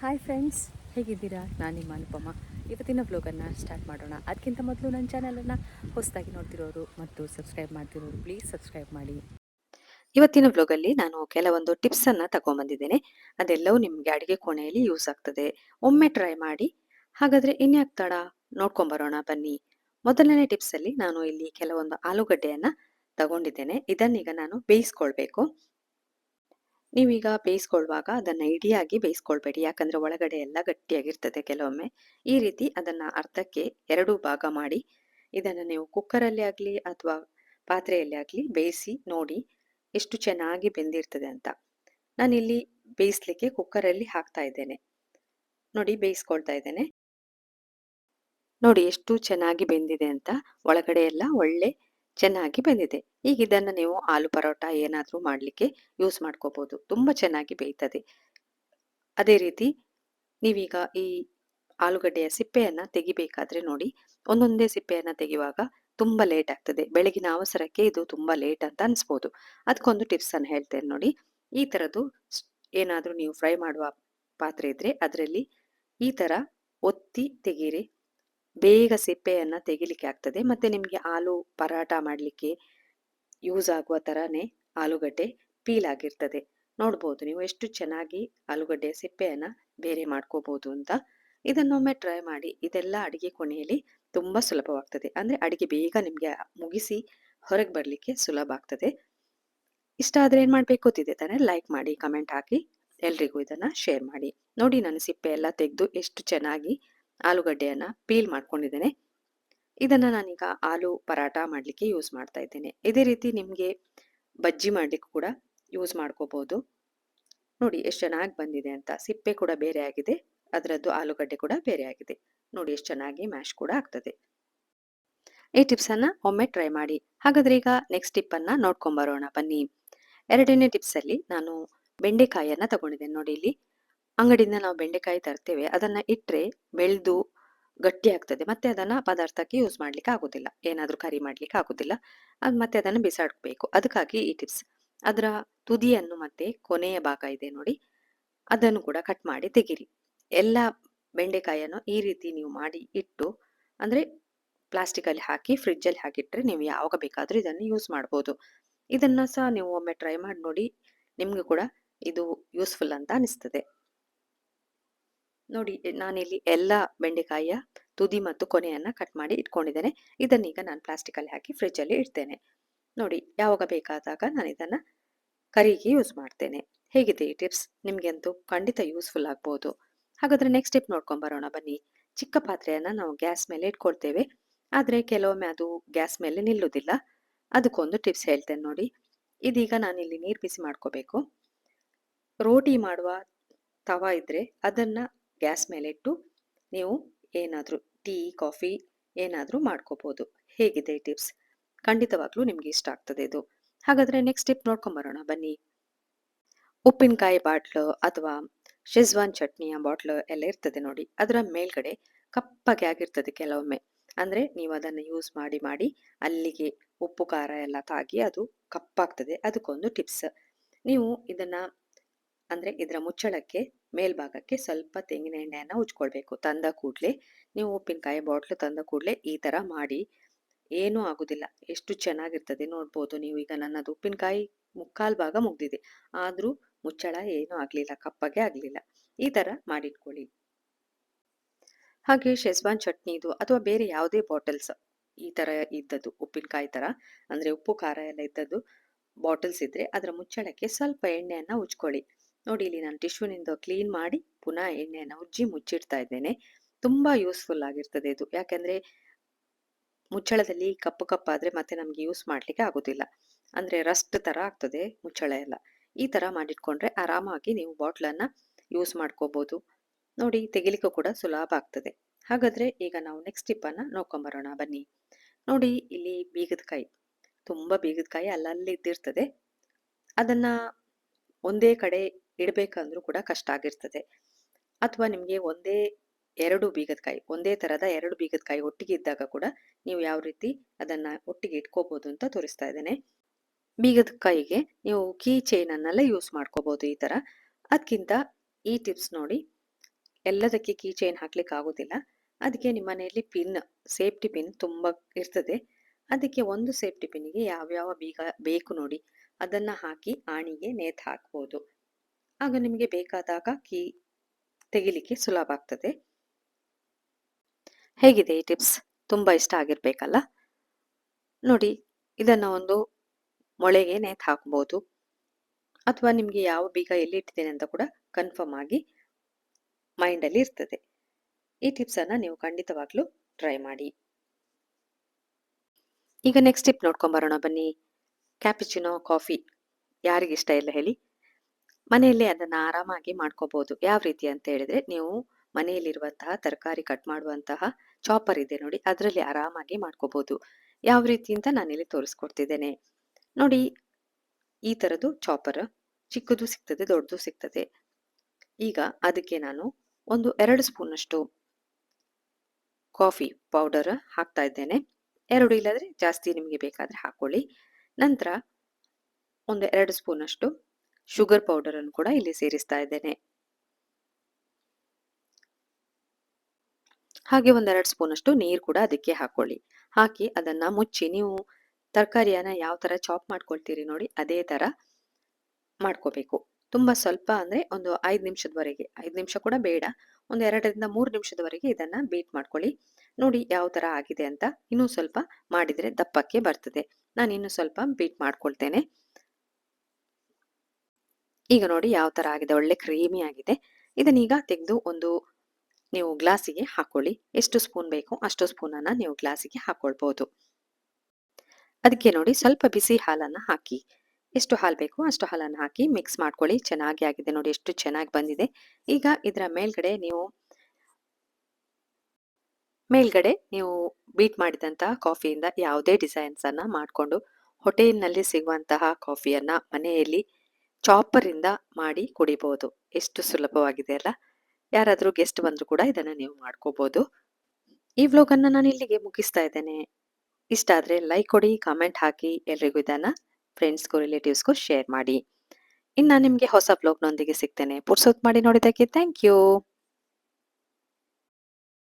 Hi friends ಹೇಗಿದ್ದೀರಾ? ನಾನು ನಿಮ್ಮ ಅನುಪಮ. ಇವತ್ತಿನ ಬ್ಲಾಗನ್ನು ಸ್ಟಾರ್ಟ್ ಮಾಡೋಣ. ಅದಕ್ಕಿಂತ ಮೊದಲು ನನ್ನ ಚಾನಲನ್ನು ಹೊಸದಾಗಿ ನೋಡ್ತಿರೋರು ಮತ್ತು ಸಬ್ಸ್ಕ್ರೈಬ್ ಮಾಡ್ತಿರೋರು ಪ್ಲೀಸ್ ಸಬ್ಸ್ಕ್ರೈಬ್ ಮಾಡಿ. ಇವತ್ತಿನ ಬ್ಲಾಗಲ್ಲಿ ನಾನು ಕೆಲವೊಂದು ಟಿಪ್ಸನ್ನು ತಗೊಂಬಂದಿದ್ದೇನೆ. ಅದೆಲ್ಲವೂ ನಿಮಗೆ ಅಡುಗೆ ಕೋಣೆಯಲ್ಲಿ ಯೂಸ್ ಆಗ್ತದೆ. ಒಮ್ಮೆ ಟ್ರೈ ಮಾಡಿ. ಹಾಗಾದರೆ ಇನ್ಯಾಕ್ ತಡ ನೋಡ್ಕೊಂಬರೋಣ, ಬನ್ನಿ. ಮೊದಲನೇ ಟಿಪ್ಸಲ್ಲಿ ನಾನು ಇಲ್ಲಿ ಕೆಲವೊಂದು ಆಲೂಗಡ್ಡೆಯನ್ನು ತಗೊಂಡಿದ್ದೇನೆ. ಇದನ್ನೀಗ ನಾನು ಬೇಯಿಸ್ಕೊಳ್ಬೇಕು. ನೀವೀಗ ಬೇಯಿಸ್ಕೊಳ್ಳುವಾಗ ಅದನ್ನು ಇಡಿಯಾಗಿ ಬೇಯಿಸ್ಕೊಳ್ಬೇಡಿ. ಯಾಕಂದರೆ ಒಳಗಡೆ ಎಲ್ಲ ಗಟ್ಟಿಯಾಗಿರ್ತದೆ ಕೆಲವೊಮ್ಮೆ. ಈ ರೀತಿ ಅದನ್ನು ಅರ್ಧಕ್ಕೆ ಎರಡು ಭಾಗ ಮಾಡಿ ಇದನ್ನು ನೀವು ಕುಕ್ಕರಲ್ಲಿ ಆಗಲಿ ಅಥವಾ ಪಾತ್ರೆಯಲ್ಲಿ ಆಗಲಿ ಬೇಯಿಸಿ ನೋಡಿ ಎಷ್ಟು ಚೆನ್ನಾಗಿ ಬೆಂದಿರ್ತದೆ ಅಂತ. ನಾನಿಲ್ಲಿ ಬೇಯಿಸ್ಲಿಕ್ಕೆ ಕುಕ್ಕರಲ್ಲಿ ಹಾಕ್ತಾ ಇದ್ದೇನೆ. ನೋಡಿ, ಬೇಯಿಸ್ಕೊಳ್ತಾ ಇದ್ದೇನೆ. ನೋಡಿ, ಎಷ್ಟು ಚೆನ್ನಾಗಿ ಬೆಂದಿದೆ ಅಂತ. ಒಳಗಡೆ ಎಲ್ಲ ಒಳ್ಳೆ ಚೆನ್ನಾಗಿ ಬೆಂದಿದೆ. ಈಗ ಇದನ್ನು ನೀವು ಆಲೂ ಪರೋಟ ಏನಾದರೂ ಮಾಡಲಿಕ್ಕೆ ಯೂಸ್ ಮಾಡ್ಕೋಬೋದು. ತುಂಬ ಚೆನ್ನಾಗಿ ಬೇಯ್ತದೆ. ಅದೇ ರೀತಿ ನೀವೀಗ ಈ ಆಲೂಗಡ್ಡೆಯ ಸಿಪ್ಪೆಯನ್ನು ತೆಗಿಬೇಕಾದ್ರೆ ನೋಡಿ, ಒಂದೊಂದೇ ಸಿಪ್ಪೆಯನ್ನು ತೆಗೆಯುವಾಗ ತುಂಬ ಲೇಟ್ ಆಗ್ತದೆ. ಬೆಳಗಿನ ಅವಸರಕ್ಕೆ ಇದು ತುಂಬ ಲೇಟ್ ಅಂತ ಅನಿಸ್ಬೋದು. ಅದಕ್ಕೊಂದು ಟಿಪ್ಸನ್ನು ಹೇಳ್ತೇನೆ ನೋಡಿ. ಈ ಥರದ್ದು ಏನಾದರೂ ನೀವು ಫ್ರೈ ಮಾಡುವ ಪಾತ್ರೆ ಇದ್ದರೆ ಅದರಲ್ಲಿ ಈ ಥರ ಒತ್ತಿ ತೆಗೀರಿ. ಬೇಗ ಸಿಪ್ಪೆಯನ್ನು ತೆಗಿಲಿಕ್ಕೆ ಆಗ್ತದೆ. ಮತ್ತು ನಿಮಗೆ ಆಲೂ ಪರಾಟ ಮಾಡಲಿಕ್ಕೆ ಯೂಸ್ ಆಗುವ ಥರನೇ ಆಲೂಗಡ್ಡೆ ಪೀಲ್ ಆಗಿರ್ತದೆ. ನೋಡ್ಬೋದು ನೀವು ಎಷ್ಟು ಚೆನ್ನಾಗಿ ಆಲೂಗಡ್ಡೆ ಸಿಪ್ಪೆಯನ್ನು ಬೇರೆ ಮಾಡ್ಕೋಬೋದು ಅಂತ. ಇದನ್ನೊಮ್ಮೆ ಟ್ರೈ ಮಾಡಿ, ಇದೆಲ್ಲ ಅಡುಗೆ ಕೊನೆಯಲ್ಲಿ ತುಂಬ ಸುಲಭವಾಗ್ತದೆ. ಅಂದರೆ ಅಡುಗೆ ಬೇಗ ನಿಮಗೆ ಮುಗಿಸಿ ಹೊರಗೆ ಬರಲಿಕ್ಕೆ ಸುಲಭ ಆಗ್ತದೆ. ಇಷ್ಟ ಆದರೆ ಏನು ಮಾಡಬೇಕು ಗೊತ್ತಿದೆ ತಾನೇ? ಲೈಕ್ ಮಾಡಿ ಕಮೆಂಟ್ ಹಾಕಿ ಎಲ್ರಿಗೂ ಇದನ್ನು ಶೇರ್ ಮಾಡಿ. ನೋಡಿ ನಾನು ಸಿಪ್ಪೆ ಎಲ್ಲ ತೆಗೆದು ಎಷ್ಟು ಚೆನ್ನಾಗಿ ಆಲೂಗಡ್ಡೆಯನ್ನು ಪೀಲ್ ಮಾಡ್ಕೊಂಡಿದ್ದೇನೆ. ಇದನ್ನು ನಾನೀಗ ಆಲೂ ಪರಾಟ ಮಾಡಲಿಕ್ಕೆ ಯೂಸ್ ಮಾಡ್ತಾ ಇದ್ದೇನೆ. ಇದೇ ರೀತಿ ನಿಮಗೆ ಬಜ್ಜಿ ಮಾಡಲಿಕ್ಕೆ ಕೂಡ ಯೂಸ್ ಮಾಡ್ಕೋಬೋದು. ನೋಡಿ ಎಷ್ಟು ಚೆನ್ನಾಗಿ ಬಂದಿದೆ ಅಂತ. ಸಿಪ್ಪೆ ಕೂಡ ಬೇರೆ ಆಗಿದೆ. ಅದರದ್ದು ಆಲೂಗಡ್ಡೆ ಕೂಡ ಬೇರೆ ಆಗಿದೆ. ನೋಡಿ ಎಷ್ಟು ಚೆನ್ನಾಗಿ ಮ್ಯಾಶ್ ಕೂಡ ಆಗ್ತದೆ. ಈ ಟಿಪ್ಸನ್ನು ಒಮ್ಮೆ ಟ್ರೈ ಮಾಡಿ. ಹಾಗಾದ್ರೆ ಈಗ ನೆಕ್ಸ್ಟ್ ಟಿಪ್ಪನ್ನು ನೋಡ್ಕೊಂಬರೋಣ ಬನ್ನಿ. ಎರಡನೇ ಟಿಪ್ಸಲ್ಲಿ ನಾನು ಬೆಂಡೆಕಾಯಿಯನ್ನು ತಗೊಂಡಿದ್ದೇನೆ. ನೋಡಿ ಇಲ್ಲಿ ಅಂಗಡಿಯಿಂದ ನಾವು ಬೆಂಡೆಕಾಯಿ ತರ್ತೇವೆ, ಅದನ್ನ ಇಟ್ಟರೆ ಬೆಳೆದು ಗಟ್ಟಿ ಆಗ್ತದೆ. ಮತ್ತೆ ಅದನ್ನ ಪದಾರ್ಥಕ್ಕೆ ಯೂಸ್ ಮಾಡ್ಲಿಕ್ಕೆ ಆಗುದಿಲ್ಲ. ಏನಾದರೂ ಕರಿ ಮಾಡ್ಲಿಕ್ಕೆ ಆಗುದಿಲ್ಲ. ಅದು ಮತ್ತೆ ಅದನ್ನು ಬಿಸಾಡಬೇಕು. ಅದಕ್ಕಾಗಿ ಈ ಟಿಪ್ಸ್ ಅದರ ತುದಿಯನ್ನು ಮತ್ತೆ ಕೊನೆಯ ಭಾಗ ಇದೆ ನೋಡಿ. ಅದನ್ನು ಕೂಡ ಕಟ್ ಮಾಡಿ ತೆಗಿರಿ. ಎಲ್ಲ ಬೆಂಡೆಕಾಯಿಯನ್ನು ಈ ರೀತಿ ನೀವು ಮಾಡಿ ಇಟ್ಟು, ಅಂದ್ರೆ ಪ್ಲಾಸ್ಟಿಕ್ ಅಲ್ಲಿ ಹಾಕಿ ಫ್ರಿಡ್ಜ್ ಅಲ್ಲಿ ಹಾಕಿಟ್ರೆ ನೀವು ಯಾವಾಗ ಬೇಕಾದರೂ ಇದನ್ನು ಯೂಸ್ ಮಾಡಬಹುದು ಇದನ್ನ ಸಹ ನೀವು ಒಮ್ಮೆ ಟ್ರೈ ಮಾಡಿ ನೋಡಿ, ನಿಮ್ಗೆ ಕೂಡ ಇದು ಯೂಸ್ಫುಲ್ ಅಂತ ಅನಿಸ್ತದೆ. ನೋಡಿ ನಾನಿಲ್ಲಿ ಎಲ್ಲ ಬೆಂಡೆಕಾಯಿಯ ತುದಿ ಮತ್ತು ಕೊನೆಯನ್ನು ಕಟ್ ಮಾಡಿ ಇಟ್ಕೊಂಡಿದ್ದೇನೆ. ಇದನ್ನೀಗ ನಾನು ಪ್ಲಾಸ್ಟಿಕಲ್ಲಿ ಹಾಕಿ ಫ್ರಿಜ್ಜಲ್ಲಿ ಇಡ್ತೇನೆ. ನೋಡಿ, ಯಾವಾಗ ಬೇಕಾದಾಗ ನಾನು ಇದನ್ನು ಕರಿಗೆ ಯೂಸ್ ಮಾಡ್ತೇನೆ. ಹೇಗಿದೆ ಈ ಟಿಪ್ಸ್ ನಿಮಗೆಂತೂ ಖಂಡಿತ ಯೂಸ್ಫುಲ್ ಆಗ್ಬೋದು. ಹಾಗಾದರೆ ನೆಕ್ಸ್ಟ್ ಟಿಪ್ ನೋಡ್ಕೊಂಡು ಬರೋಣ ಬನ್ನಿ. ಚಿಕ್ಕ ಪಾತ್ರೆಯನ್ನು ನಾವು ಗ್ಯಾಸ್ ಮೇಲೆ ಇಟ್ಕೊಳ್ತೇವೆ. ಆದರೆ ಕೆಲವೊಮ್ಮೆ ಅದು ಗ್ಯಾಸ್ ಮೇಲೆ ನಿಲ್ಲುವುದಿಲ್ಲ. ಅದಕ್ಕೊಂದು ಟಿಪ್ಸ್ ಹೇಳ್ತೇನೆ ನೋಡಿ. ಇದೀಗ ನಾನಿಲ್ಲಿ ನೀರು ಬಿಸಿ ಮಾಡ್ಕೋಬೇಕು. ರೋಟಿ ಮಾಡುವ ತವ ಇದ್ರೆ ಅದನ್ನ ಗ್ಯಾಸ್ ಮೇಲೆ ಇಟ್ಟು ನೀವು ಏನಾದರೂ ಟೀ, ಕಾಫಿ ಏನಾದರೂ ಮಾಡ್ಕೋಬೋದು. ಹೇಗಿದೆ ಈ ಟಿಪ್ಸ್? ಖಂಡಿತವಾಗ್ಲೂ ನಿಮಗೆ ಇಷ್ಟ ಆಗ್ತದೆ ಇದು. ಹಾಗಾದರೆ ನೆಕ್ಸ್ಟ್ ಟಿಪ್ ನೋಡ್ಕೊಂಬರೋಣ, ಬನ್ನಿ. ಉಪ್ಪಿನಕಾಯಿ ಬಾಟ್ಲು ಅಥವಾ ಶೆಜ್ವಾನ್ ಚಟ್ನಿಯ ಬಾಟ್ಲು ಎಲ್ಲ ಇರ್ತದೆ ನೋಡಿ. ಅದರ ಮೇಲ್ಗಡೆ ಕಪ್ಪಗೆ ಆಗಿರ್ತದೆ ಕೆಲವೊಮ್ಮೆ. ಅಂದರೆ ನೀವು ಅದನ್ನು ಯೂಸ್ ಮಾಡಿ ಮಾಡಿ ಅಲ್ಲಿಗೆ ಉಪ್ಪು, ಖಾರ ಎಲ್ಲ ತಾಗಿ ಅದು ಕಪ್ಪಾಗ್ತದೆ. ಅದಕ್ಕೊಂದು ಟಿಪ್ಸ್ ನೀವು ಇದನ್ನ ಅಂದ್ರೆ ಇದರ ಮುಚ್ಚಳಕ್ಕೆ, ಮೇಲ್ಭಾಗಕ್ಕೆ ಸ್ವಲ್ಪ ತೆಂಗಿನ ಎಣ್ಣೆಯನ್ನು ಉಜ್ಕೊಳ್ಬೇಕು. ತಂದ ಕೂಡಲೇ ನೀವು ಉಪ್ಪಿನಕಾಯಿ, ಬಾಟ್ಲು ತಂದ ಕೂಡಲೇ ಈ ಥರ ಮಾಡಿ. ಏನೂ ಆಗೋದಿಲ್ಲ. ಎಷ್ಟು ಚೆನ್ನಾಗಿರ್ತದೆ ನೋಡ್ಬೋದು ನೀವು. ಈಗ ನನ್ನದು ಉಪ್ಪಿನಕಾಯಿ ಮುಕ್ಕಾಲು ಭಾಗ ಮುಗ್ದಿದೆ. ಆದರೂ ಮುಚ್ಚಳ ಏನೂ ಆಗಲಿಲ್ಲ, ಕಪ್ಪಗೆ ಆಗಲಿಲ್ಲ. ಈ ಥರ ಮಾಡಿಟ್ಕೊಳ್ಳಿ. ಹಾಗೆ ಶೆಸ್ವಾನ್ ಚಟ್ನಿದು ಅಥವಾ ಬೇರೆ ಯಾವುದೇ ಬಾಟಲ್ಸ್ ಈ ಥರ ಇದ್ದದ್ದು, ಉಪ್ಪಿನಕಾಯಿ ಥರ ಅಂದರೆ ಉಪ್ಪು, ಖಾರ ಎಲ್ಲ ಇದ್ದದ್ದು ಬಾಟಲ್ಸ್ ಇದ್ದರೆ ಅದರ ಮುಚ್ಚಳಕ್ಕೆ ಸ್ವಲ್ಪ ಎಣ್ಣೆಯನ್ನು ಉಜ್ಕೊಳ್ಳಿ. ನೋಡಿ ಇಲ್ಲಿ ನಾನು ಟಿಶ್ಯೂನಿಂದ ಕ್ಲೀನ್ ಮಾಡಿ ಪುನಃ ಎಣ್ಣೆಯನ್ನು ಉಜ್ಜಿ ಮುಚ್ಚಿಡ್ತಾ ಇದ್ದೇನೆ. ತುಂಬ ಯೂಸ್ಫುಲ್ ಆಗಿರ್ತದೆ ಇದು. ಯಾಕಂದ್ರೆ ಮುಚ್ಚಳದಲ್ಲಿ ಕಪ್ಪು ಕಪ್ಪಾದರೆ ಮತ್ತೆ ನಮಗೆ ಯೂಸ್ ಮಾಡ್ಲಿಕ್ಕೆ ಆಗೋದಿಲ್ಲ. ಅಂದ್ರೆ ರಸ್ಟ್ ತರ ಆಗ್ತದೆ ಮುಚ್ಚಳ ಎಲ್ಲ. ಈ ತರ ಮಾಡಿಟ್ಕೊಂಡ್ರೆ ಆರಾಮಾಗಿ ನೀವು ಬಾಟ್ಲನ್ನು ಯೂಸ್ ಮಾಡ್ಕೋಬೋದು. ನೋಡಿ ತೆಗಿಲಿಕ್ಕೂ ಕೂಡ ಸುಲಭ ಆಗ್ತದೆ. ಹಾಗಾದ್ರೆ ಈಗ ನಾವು ನೆಕ್ಸ್ಟ್ ಟಿಪ್ಪನ್ನು ನೋಡ್ಕೊಂಬರೋಣ. ಬನ್ನಿ. ನೋಡಿ ಇಲ್ಲಿ ಬೀಗದ ಕಾಯಿ. ತುಂಬಾ ಬೀಗದ ಕಾಯಿ ಅಲ್ಲಲ್ಲಿ ಇದ್ದಿರ್ತದೆ. ಅದನ್ನ ಒಂದೇ ಕಡೆ ಇಡಬೇಕಂದ್ರೂ ಕೂಡ ಕಷ್ಟ ಆಗಿರ್ತದೆ. ಅಥವಾ ನಿಮಗೆ ಒಂದೇ ಎರಡು ಬೀಗದಕಾಯಿ, ಒಂದೇ ಥರದ ಎರಡು ಬೀಗದಕಾಯಿ ಒಟ್ಟಿಗೆ ಇದ್ದಾಗ ಕೂಡ ನೀವು ಯಾವ ರೀತಿ ಅದನ್ನು ಒಟ್ಟಿಗೆ ಇಟ್ಕೋಬೋದು ಅಂತ ತೋರಿಸ್ತಾ ಇದ್ದೇನೆ. ಬೀಗದ ಕಾಯಿಗೆ ನೀವು ಕೀ ಚೈನನ್ನೆಲ್ಲ ಯೂಸ್ ಮಾಡ್ಕೋಬೋದು ಈ ಥರ ಅದಕ್ಕಿಂತ ಈ ಟಿಪ್ಸ್ ನೋಡಿ, ಎಲ್ಲದಕ್ಕೆ ಕೀ ಚೈನ್ ಹಾಕ್ಲಿಕ್ಕೆ ಆಗೋದಿಲ್ಲ. ಅದಕ್ಕೆ ನಿಮ್ಮ ಮನೆಯಲ್ಲಿ ಪಿನ್ ಸೇಫ್ಟಿ ಪಿನ್ ತುಂಬ ಇರ್ತದೆ. ಅದಕ್ಕೆ ಒಂದು ಸೇಫ್ಟಿ ಪಿನ್ನಿಗೆ ಯಾವ್ಯಾವ ಬೀಗ ಬೇಕು ನೋಡಿ, ಅದನ್ನ ಹಾಕಿ ಆಣಿಗೆ ನೇತು ಹಾಕ್ಬೋದು. ಆಗ ನಿಮಗೆ ಬೇಕಾದಾಗ ಕೀ ತೆಗಿಲಿಕ್ಕೆ ಸುಲಭ ಆಗ್ತದೆ. ಹೇಗಿದೆ ಈ ಟಿಪ್ಸ್? ತುಂಬ ಇಷ್ಟ ಆಗಿರ್ಬೇಕಲ್ಲ? ನೋಡಿ, ಇದನ್ನ ಒಂದು ಮೊಳೆಗೆ ನೇತು ಹಾಕ್ಬೋದು. ಅಥವಾ ನಿಮಗೆ ಯಾವ ಬೀಗ ಎಲ್ಲಿ ಇಟ್ಟಿದ್ದೇನೆ ಅಂತ ಕೂಡ ಕನ್ಫರ್ಮ್ ಆಗಿ ಮೈಂಡಲ್ಲಿ ಇರ್ತದೆ. ಈ ಟಿಪ್ಸನ್ನು ನೀವು ಖಂಡಿತವಾಗ್ಲೂ ಟ್ರೈ ಮಾಡಿ. ಈಗ ನೆಕ್ಸ್ಟ್ ಟಿಪ್ ನೋಡ್ಕೊಂಬರೋಣ ಬನ್ನಿ. ಕ್ಯಾಪಿಚಿನೋ ಕಾಫಿ ಯಾರಿಗಿಷ್ಟ ಇಲ್ಲ ಹೇಳಿ. ಮನೆಯಲ್ಲೇ ಅದನ್ನು ಆರಾಮಾಗಿ ಮಾಡ್ಕೋಬಹುದು ಯಾವ ರೀತಿ ಅಂತ ಹೇಳಿದ್ರೆ, ನೀವು ಮನೆಯಲ್ಲಿರುವಂತಹ ತರಕಾರಿ ಕಟ್ ಮಾಡುವಂತಹ ಚಾಪರ್ ಇದೆ ನೋಡಿ, ಅದರಲ್ಲಿ ಆರಾಮಾಗಿ ಮಾಡ್ಕೋಬಹುದು ಯಾವ ರೀತಿ ಅಂತ ನಾನಿಲ್ಲಿ ತೋರಿಸ್ಕೊಡ್ತಿದ್ದೇನೆ. ನೋಡಿ, ಈ ಥರದ್ದು ಚಾಪರ್ ಚಿಕ್ಕದು ಸಿಗ್ತದೆ, ದೊಡ್ಡದು ಸಿಗ್ತದೆ. ಈಗ ಅದಕ್ಕೆ ನಾನು ಒಂದು ಎರಡು ಸ್ಪೂನಷ್ಟು ಕಾಫಿ ಪೌಡರ್ ಹಾಕ್ತಾ ಇದ್ದೇನೆ. ಎರಡು ಇಲ್ಲದ್ರೆ ಜಾಸ್ತಿ ನಿಮಗೆ ಬೇಕಾದರೆ ಹಾಕೊಳ್ಳಿ. ನಂತರ ಒಂದು ಎರಡು ಸ್ಪೂನಷ್ಟು ಶುಗರ್ ಪೌಡರ್ ಅನ್ನು ಕೂಡ ಇಲ್ಲಿ ಸೇರಿಸ್ತಾ ಇದ್ದೇನೆ. ಹಾಗೆ ಒಂದೆರಡು ಸ್ಪೂನ್ ಅಷ್ಟು ನೀರು ಕೂಡ ಅದಕ್ಕೆ ಹಾಕೊಳ್ಳಿ. ಹಾಕಿ ಅದನ್ನ ಮುಚ್ಚಿ ನೀವು ತರಕಾರಿಯನ್ನ ಯಾವ ತರ ಚಾಪ್ ಮಾಡ್ಕೊಳ್ತೀರಿ ನೋಡಿ ಅದೇ ತರ ಮಾಡ್ಕೋಬೇಕು. ತುಂಬಾ ಸ್ವಲ್ಪ ಅಂದ್ರೆ ಒಂದು ಐದು ನಿಮಿಷದವರೆಗೆ, ಐದು ನಿಮಿಷ ಕೂಡ ಬೇಡ. ಒಂದು ಎರಡರಿಂದ ಮೂರು ನಿಮಿಷದವರೆಗೆ ಇದನ್ನ ಬೀಟ್ ಮಾಡ್ಕೊಳ್ಳಿ. ನೋಡಿ ಯಾವ ತರ ಆಗಿದೆ ಅಂತ ಇನ್ನೂ ಸ್ವಲ್ಪ ಮಾಡಿದ್ರೆ ದಪ್ಪಕ್ಕೆ ಬರ್ತದೆ. ನಾನು ಇನ್ನೂ ಸ್ವಲ್ಪ ಬೀಟ್ ಮಾಡ್ಕೊಳ್ತೇನೆ. ಈಗ ನೋಡಿ ಯಾವ ಥರ ಆಗಿದೆ, ಒಳ್ಳೆ ಕ್ರೀಮಿ ಆಗಿದೆ. ಇದನ್ನೀಗ ತೆಗೆದು ಒಂದು ನೀವು ಗ್ಲಾಸಿಗೆ ಹಾಕೊಳ್ಳಿ. ಎಷ್ಟು ಸ್ಪೂನ್ ಬೇಕು ಅಷ್ಟು ಸ್ಪೂನನ್ನು ನೀವು ಗ್ಲಾಸಿಗೆ ಹಾಕ್ಕೊಳ್ಬೋದು ಅದಕ್ಕೆ ನೋಡಿ ಸ್ವಲ್ಪ ಬಿಸಿ ಹಾಲನ್ನು ಹಾಕಿ. ಎಷ್ಟು ಹಾಲು ಬೇಕು ಅಷ್ಟು ಹಾಲನ್ನು ಹಾಕಿ ಮಿಕ್ಸ್ ಮಾಡ್ಕೊಳ್ಳಿ. ಚೆನ್ನಾಗಿ ಆಗಿದೆ ನೋಡಿ ಎಷ್ಟು ಚೆನ್ನಾಗಿ ಬಂದಿದೆ. ಈಗ ಇದರ ಮೇಲ್ಗಡೆ ನೀವು ಮೇಲ್ಗಡೆ ನೀವು ಬೀಟ್ ಮಾಡಿದಂತಹ ಕಾಫಿಯಿಂದ ಯಾವುದೇ ಡಿಸೈನ್ಸನ್ನು ಮಾಡಿಕೊಂಡು ಹೋಟೆಲ್ನಲ್ಲಿ ಸಿಗುವಂತಹ ಕಾಫಿಯನ್ನು ಮನೆಯಲ್ಲಿ ಚಾಪರ್ ಇಂದ ಮಾಡಿ ಕುಡಿಬೋದು. ಎಷ್ಟು ಸುಲಭವಾಗಿದೆ ಅಲ್ಲ ಯಾರಾದರೂ ಗೆಸ್ಟ್ ಬಂದರೂ ಕೂಡ ಇದನ್ನು ನೀವು ಮಾಡ್ಕೋಬೋದು. ಈ ವ್ಲಾಗನ್ನು ನಾನು ಇಲ್ಲಿಗೆ ಮುಗಿಸ್ತಾ ಇದ್ದೇನೆ. ಇಷ್ಟ ಆದರೆ ಲೈಕ್ ಕೊಡಿ ಕಾಮೆಂಟ್ ಹಾಕಿ, ಎಲ್ರಿಗೂ ಇದನ್ನು ಫ್ರೆಂಡ್ಸ್ಗೂ ರಿಲೇಟಿವ್ಸ್ಗೂ ಶೇರ್ ಮಾಡಿ. ಇನ್ನು ನಿಮಗೆ ಹೊಸ ಬ್ಲಾಗ್ನೊಂದಿಗೆ ಸಿಗ್ತೇನೆ. ಪುರ್ಸೊತ್ ಮಾಡಿ ನೋಡಿದ್ದಕ್ಕೆ ಥ್ಯಾಂಕ್ ಯು